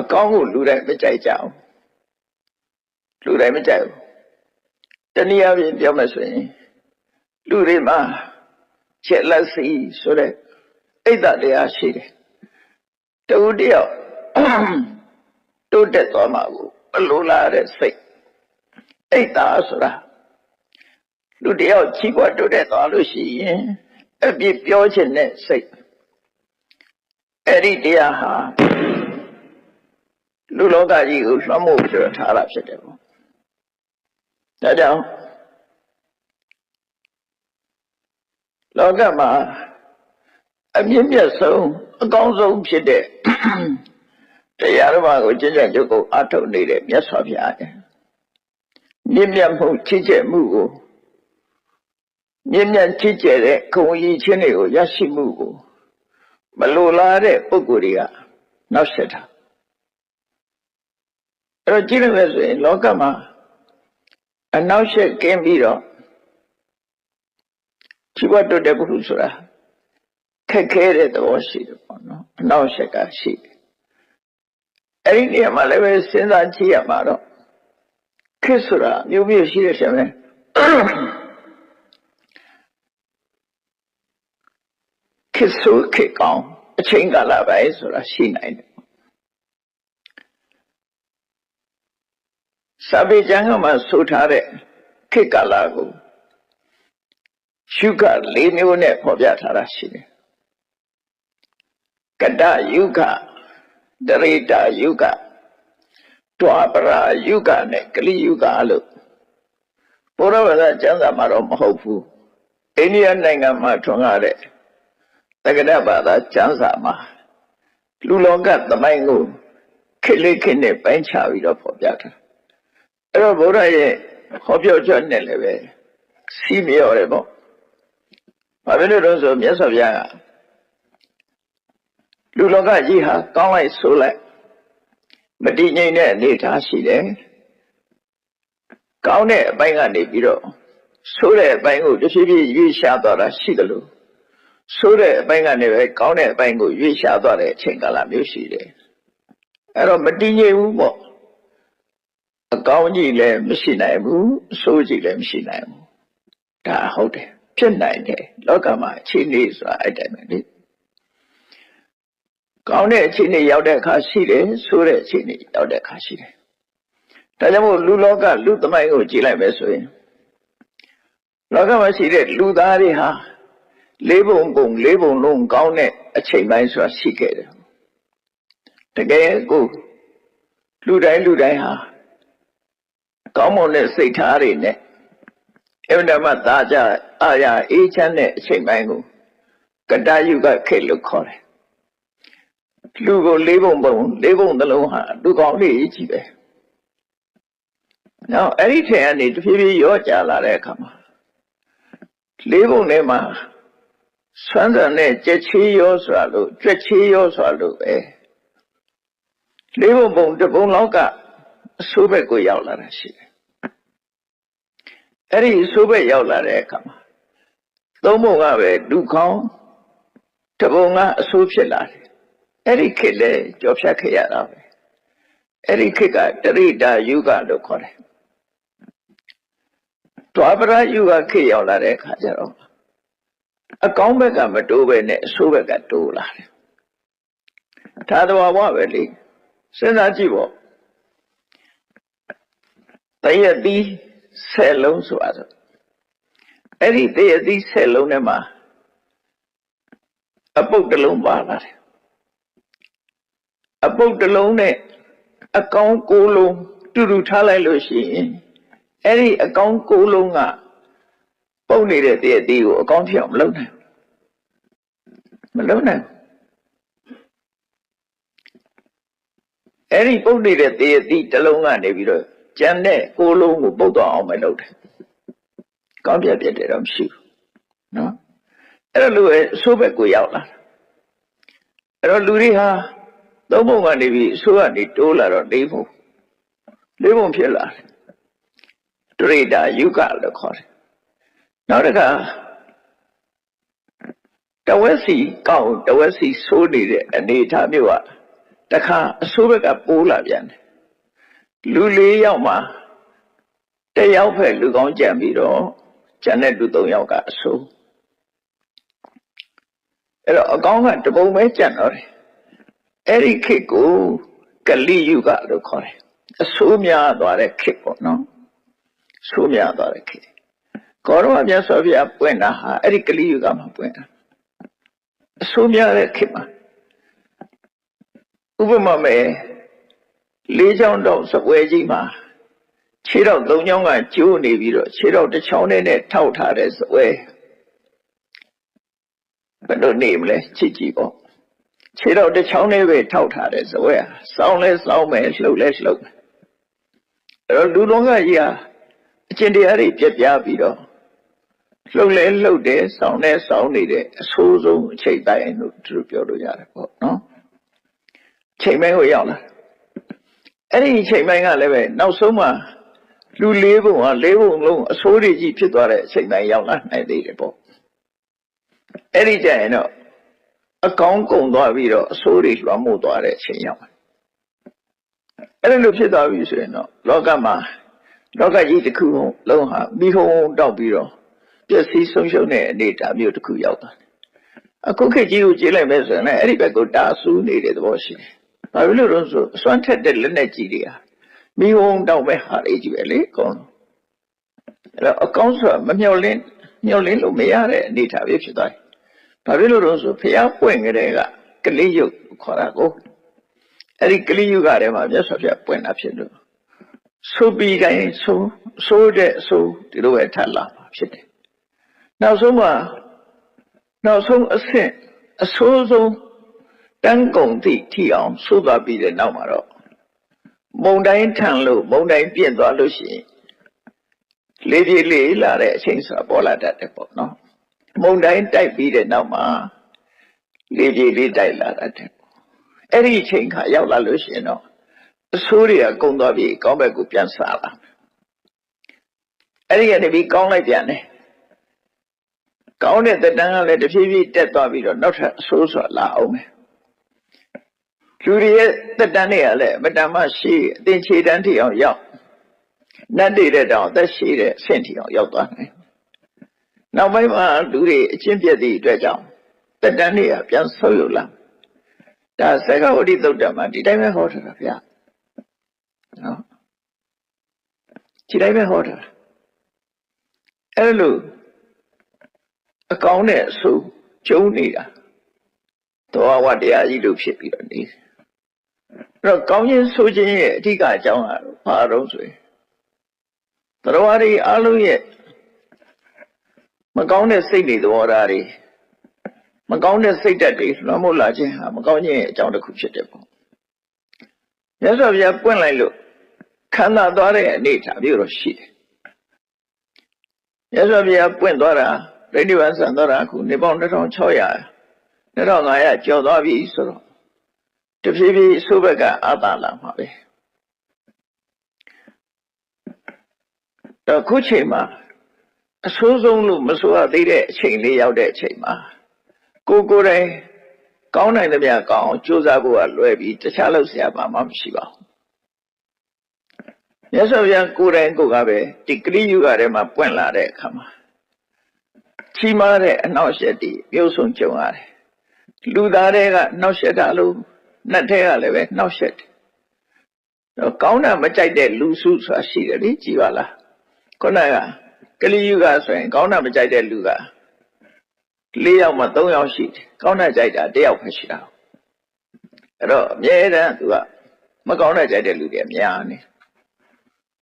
အကောင်းကိုလူတိုင်းမကြိုက်ကြအောင်လူတိုင်းမကြိုက်ဘူးတနည်းအားဖြင့်ပြောမှဆိုရင်လူတွေမှာချက်လက်စီဆိုတဲ့အိတ်တတရားရှိတယ်တူတယောက်တိုးတက်သွားမှာကိုမလိုလားတဲ့စိတ်အိတ်တာဆိုတာလူတယောက်ချီးပွားတိုးတက်သွားလို့ရှိရင်အပြစ်ပြောခြင်းနဲ့စိတ်အဲ့ဒီတရားဟာ လူလောကကြီးကိုလွှမ်းမိုးပြီးတော့ထားတာဖြစ်တယ်ပေါ့ဒါကြောင့်လောကမှာအမြင့်မြတ်ဆုံးအကောင်းဆုံးဖြစ်တဲ့တရားတော်ဘာကိုကျင့်ကြံကြုတ်ကိုအထုတ်နေတဲ့မြတ်စွာဘုရားရဲ့မြင့်မြတ်မှုချစ်ကျက်မှုကိုမြင့်မြတ်ချစ်ကျက်တဲ့ခုံကြီးချင်းတွေကိုရရှိမှုကိုမလိုလားတဲ့ပုဂ္ဂိုလ်တွေကနောက်ဆက်တာ အဲ့တော့ကြည့်ရမယ်ဆိုရင်လောကမှာအနောက်ရှက်ကင်းပြီးတော့ជីវတုတ်တဲ့ပုဂ္ဂိုလ်ဆိုတာခက်ခဲတဲ့သဘောရှိတယ်ပေါ့နော်အနောက်ရှက်ကရှိတယ်အဲ့ဒီနေရာမှာလည်းပဲစဉ်းစားကြည့်ရမှာတော့ခစ်ဆိုတာမျိုးမျိုးရှိတယ်ရှင်ပဲခစ်ဆိုခစ်ကောင်းအချိန်ကာလပဲဆိုတာရှိနိုင်တယ် စာပေကျမ်းကမှာဆိုထားတဲ့ခေတ်ကာလကိုရှုခ၄မျိုးနဲ့ဖော်ပြထားတာရှိတယ်ကတယုခတရိတာယုခတွာပရာယုခနဲ့ကလိယုခလို့ဘုရားဗလာကျမ်းစာမှာတော့မဟုတ်ဘူးအိန္ဒိယနိုင်ငံမှာထွန်းကားတဲ့တက္ကဒဘာသာကျမ်းစာမှာလူလောကသမိုင်းကိုခေတ်လေးခေတ်နဲ့ပိုင်းခြားပြီးတော့ဖော်ပြထား အဲ့တော့ဘုရားရဲ့ဟောပြောချက်နဲ့လည်းပဲစီးမြော်တယ်ပေါ့ဘာဖြစ်လို့လဲဆိုမြတ်စွာဘုရားကလူလောကကြီးဟာကောင်းလိုက်ဆိုလိုက်မတည်ငြိမ်တဲ့အနေထားရှိတယ်ကောင်းတဲ့အပိုင်းကနေပြီးတော့ဆိုးတဲ့အပိုင်းကိုတစ်ဖြည်းဖြည်းရွေ့ရှားသွားတာရှိတယ်လို့ဆိုးတဲ့အပိုင်းကနေပဲကောင်းတဲ့အပိုင်းကိုရွေ့ရှားသွားတဲ့အချိန်ကာလမျိုးရှိတယ်အဲ့တော့မတည်ငြိမ်ဘူးပေါ့ အကောင်းကြီးလည်းမရှိနိုင်ဘူးအဆိုးကြီးလည်းမရှိနိုင်ဘူးဒါဟုတ်တယ်ဖြစ်နိုင်တယ်လောကမှာအခြေအနေဆိုတာအဲ့တိုင်းပဲလေကောင်းတဲ့အခြေအနေရောက်တဲ့အခါရှိတယ်ဆိုးတဲ့အခြေအနေရောက်တဲ့အခါရှိတယ်ဒါကြောင့်မို့လူလောကလူသမိုင်းကိုကြည့်လိုက်မယ်ဆိုရင်လောကမှာရှိတဲ့လူသားတွေဟာလေးပုံပုံလေးပုံလုံးကောင်းတဲ့အချိန်ပိုင်းဆိုတာရှိခဲ့တယ်တကယ်ကိုလူတိုင်းလူတိုင်းဟာ ကောင်းမွန်တဲ့စိတ်ထားတွေနဲ့အမှန်မှသာကြအာရအေးချမ်းတဲ့အချိန်ပိုင်းကိုကတယုကခေတ်လို့ခေါ်တယ်လူကိုလေးပုံပုံလေးပုံသလုံးဟာလူကောင်းလေးကြီးပဲနောက်အဲ့ဒီထင်ကနေတဖြည်းဖြည်းရောကြလာတဲ့အခါမှာလေးပုံထဲမှာဆွမ်းဆန်တဲ့ကြက်ချေးရောဆိုတာလို့ကြက်ချေးရောဆိုတာလို့ပဲလေးပုံပုံတပုံလောက်ကအဆိုးဘက်ကိုရောက်လာတာရှိတယ် အဲ့ဒီအဆိုးဘက်ရောက်လာတဲ့အခါမှာသုံးပုံကပဲဒုက္ခေါတပုံကအဆိုးဖြစ်လာတယ်အဲ့ဒီခေတ်လဲကြော်ဖြတ်ခဲ့ရတာပဲအဲ့ဒီခေတ်ကတရိတာယုဂလို့ခေါ်တယ်တွာပရယုဂခေတ်ရောက်လာတဲ့အခါကျတော့အကောင်းဘက်ကမတိုးပဲနဲ့အဆိုးဘက်ကတိုးလာတယ်ဒါတော်ဘဝပဲလေစဉ်းစားကြည့်ပေါ့တရသီး ဆယ်လုံးဆိုတော့အဲ့ဒီတရသီးဆယ်လုံးထဲမှာအပုတ်တစ်လုံးပါလာတယ်အပုတ်တစ်လုံးနဲ့အကောင်းကိုးလုံးတူတူထားလိုက်လို့ရှိရင်အဲ့ဒီအကောင်းကိုးလုံးကပုတ်နေတဲ့တရသီးကိုအကောင်းဖြစ်အောင်မလုပ်နိုင်မလုပ်နိုင်အဲ့ဒီပုတ်နေတဲ့တရသီးတစ်လုံးကနေပြီးတော့ ကျန်တဲ့ကိုလုံးကိုပုတ်တော့အောင်မလုပ်တယ်။ကောင်းပြတ်ပြတ်တယ်တော့မရှိဘူး။နော်။အဲ့တော့လူရဲ့အဆိုးဘက်ကိုရောက်လာတာ။အဲ့တော့လူတွေဟာသုံးပုံကနေပြီးအဆိုးကနေတိုးလာတော့လေးပုံလေးပုံဖြစ်လာတယ်။ဒရိတာယုကလို့ခေါ်တယ်။နောက်တစ်ခါတဝက်စီကောက်တဝက်စီဆိုးနေတဲ့အနေအထားမျိုးကတခါအဆိုးဘက်ကပိုးလာပြန်တယ် လူလေးယောက်မှာတစ်ယောက်ဖက်လူကောင်းကြံပြီးတော့ကျန်တဲ့လူသုံးယောက်ကအဆိုးအဲ့တော့အကောင်းကတပုံပဲကြံတော့တယ်အဲ့ဒီခေတ်ကိုကလိယုဂလို့ခေါ်တယ်အဆိုးများသွားတဲ့ခေတ်ပေါ့နော်ဆိုးများသွားတဲ့ခေတ်ကောရမမြတ်စွာဘုရားပွင့်တာဟာအဲ့ဒီကလိယုဂမှာပွင့်တာအဆိုးများတဲ့ခေတ်မှာဥပမာမဲ့ လေးချောင်းတော့စပွဲကြီးမှာခြေတော့သုံးချောင်းကကျိုးနေပြီးတော့ခြေတော့တစ်ချောင်းနဲ့နဲ့ထောက်ထားတဲ့စပွဲဘယ်လိုနေမလဲချစ်ကြည့်ပေါ့ခြေတော့တစ်ချောင်းနဲ့ပဲထောက်ထားတဲ့စပွဲဟာစောင်းလဲစောင်းမယ်လှုပ်လဲလှုပ်မယ်အဲ့တော့လူတော်ကကြီးဟာအကျင့်တရားတွေပြက်ပြားပြီးတော့လှုပ်လဲလှုပ်တယ်စောင်းလဲစောင်းနေတဲ့အဆိုးဆုံးအချိန်တိုင်းလို့သူတို့ပြောလို့ရတယ်ပေါ့နော်ချိန်ပိုင်းကိုရောက်လာ အဲ့ဒီချိန်ပိုင်းကလည်းပဲနောက်ဆုံးမှလူလေးပုံဟာလေးပုံလုံးအဆိုးတွေကြီးဖြစ်သွားတဲ့အချိန်ပိုင်းရောက်လာနိုင်သေးတယ်ပေါ့အဲ့ဒီကျရင်တော့အကောင်းကုန်သွားပြီးတော့အဆိုးတွေလွှမ်းမိုးသွားတဲ့အချိန်ရောက်အဲ့လိုဖြစ်သွားပြီဆိုရင်တော့လောကမှာလောကကြီးတစ်ခုလုံးဟာမိဟုံတောက်ပြီးတော့ပျက်စီးဆုံးရှုံးတဲ့အနေအထားမျိုးတစ်ခုရောက်သွားတယ်အခုခေတ်ကြီးကိုကြည့်လိုက်မယ်ဆိုရင်လည်းအဲ့ဒီဘက်ကိုတာဆူးနေတဲ့သဘောရှိတယ်။ ဘာဖြစ်လို့လဲဆိုအစွမ်းထက်တဲ့လက်နဲ့ကြီးတွေဟာမိဟုံတောက်မဲ့ဟာလေးကြီးပဲလေကောင်း။အဲ့တော့အကောင်းဆိုတာမမျော်လင့်မျော်လင့်လို့မရတဲ့အနေအထားပဲဖြစ်သွားတယ်။ဘာဖြစ်လို့လဲဆိုဖျားပွင့်ကြတဲ့ကကလေးယုတ်ခေါ်တာကိုအဲ့ဒီကလေးယုတ်ကတည်းကမြတ်စွာဘုရားပွင့်တာဖြစ်လို့ဆိုပြီးတိုင်းဆိုဆိုတဲ့ဆိုဒီလိုပဲထပ်လာမှာဖြစ်တယ်။နောက်ဆုံးမှာနောက်ဆုံးအဆင့်အဆိုးဆုံး တန်းကုန်သည့်ထီအောင်ဆိုးသွားပြီးတဲ့နောက်မှာတော့မုံတိုင်းထန်လို့မုံတိုင်းပြင့်သွားလို့ရှိရင်လေးပြေးလေးလာတဲ့အချိန်ဆိုတာပေါ်လာတတ်တယ်ပေါ့နော်မုံတိုင်းတိုက်ပြီးတဲ့နောက်မှာလေးပြေးလေးတိုက်လာတတ်တယ်အဲ့ဒီအချိန်ခါရောက်လာလို့ရှိရင်တော့အဆိုးတွေကကုံသွားပြီးကောင်းဘက်ကိုပြန်စားလာအဲ့ဒီကနေပြီးကောင်းလိုက်ပြန်တယ်ကောင်းတဲ့တက်တန်းကလည်းတဖြည်းဖြည်းတက်သွားပြီးတော့နောက်ထပ်အဆိုးဆိုလာအောင်မယ် လူတွေရဲ့တက်တန်းတွေကလည်းမတန်မရှိအသင်ခြေတန်းထိအောင်ရောက်နတ်တွေတဲ့တောင်အသက်ရှိတဲ့အဆင့်ထိအောင်ရောက်သွားတယ်နောက်ပိုင်းမှာလူတွေအချင်းပြည့်သည့်အတွက်ကြောင့်တက်တန်းတွေကပြန်ဆုပ်ယုတ်လာဒါသက္ကဝတိသုတ်တမှာဒီတိုင်းပဲဟောထားတာဗျာနော်ဒီတိုင်းပဲဟောထားတာအဲ့လိုအကောင်းနဲ့အဆိုးကျုံနေတာသောဝတရားကြီးလို့ဖြစ်ပြီးတော့နေ အဲ့တော့ကောင်းခြင်းဆိုခြင်းရဲ့အဓိကအကြောင်းကတော့ဘာတော့ဆိုရင်တရားတွေအလုံးရဲ့မကောင်းတဲ့စိတ်တွေသဘောထားတွေမကောင်းတဲ့စိတ်ဓာတ်တွေလွှမ်းမိုးလာခြင်းဟာမကောင်းခြင်းရဲ့အကြောင်းတစ်ခုဖြစ်တယ်ပေါ့မြတ်စွာဘုရားပွင့်လိုက်လို့ခံသာသွားတဲ့အနေအထားမျိုးတော့ရှိတယ်မြတ်စွာဘုရားပွင့်သွားတာပြိဋိဘံဆန်သွားတာအခုနေပေါင်း2600 2500ကျော်သွားပြီဆိုတော့ တဖြည်းဖြည်းအဆိုးဘက်ကအာသာလာမှာပဲတော့ခုချိန်မှာအဆိုးဆုံးလို့မဆိုရသေးတဲ့အချိန်လေးရောက်တဲ့အချိန်မှာကိုကိုယ်တိုင်ကောင်းနိုင်သမျှကောင်းအောင်ကြိုးစားဖို့ကလွယ်ပြီးတခြားလို့ဆရာဘာမှမရှိပါဘူးမြတ်စွာဘုရားကိုယ်တိုင်ကိုယ်ကပဲဒီကရိယုဂထဲမှာပွင့်လာတဲ့အခါမှာချီးမားတဲ့အနှောက်အယှက်တွေမျိုးစုံကြုံရတယ်လူသားတွေကနှောက်ယှက်တာလို့ နတ်တွေကလည်းပဲနှောက်ယှက်တယ်တော့ကောင်းတာမကြိုက်တဲ့လူစုဆိုတာရှိတယ်လေကြည်ပါလားခုနကကလိယုဂဆိုရင် ကောင်းတာမကြိုက်တဲ့လူက၄ယောက်မှ၃ယောက်ရှိတယ်ကောင်းတာကြိုက်တာ၁ယောက်ပဲရှိတာအဲ့တော့အမြဲတမ်းသူကမကောင်းတဲ့ကြိုက်တဲ့လူတွေအများနေ